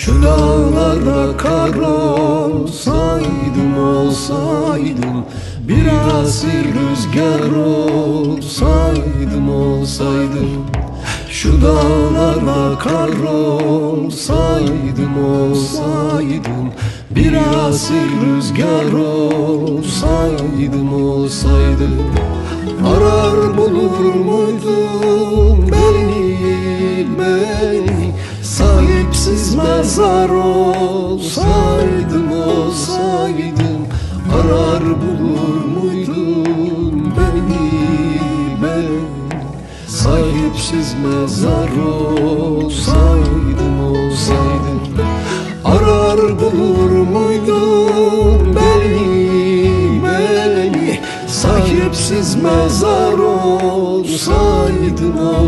Şu dağlarda kar olsaydım olsaydım Biraz rüzgar olsaydım olsaydım. Şu dağlarda kar olsaydım olsaydım Biraz rüzgar olsaydım olsaydım. Arar bulur muydun sensiz mezar olsaydım olsaydım Arar bulur muydun beni ben? Sahipsiz mezar olsaydım olsaydım Arar bulur muydun beni beni Sahipsiz mezar olsaydım olsaydım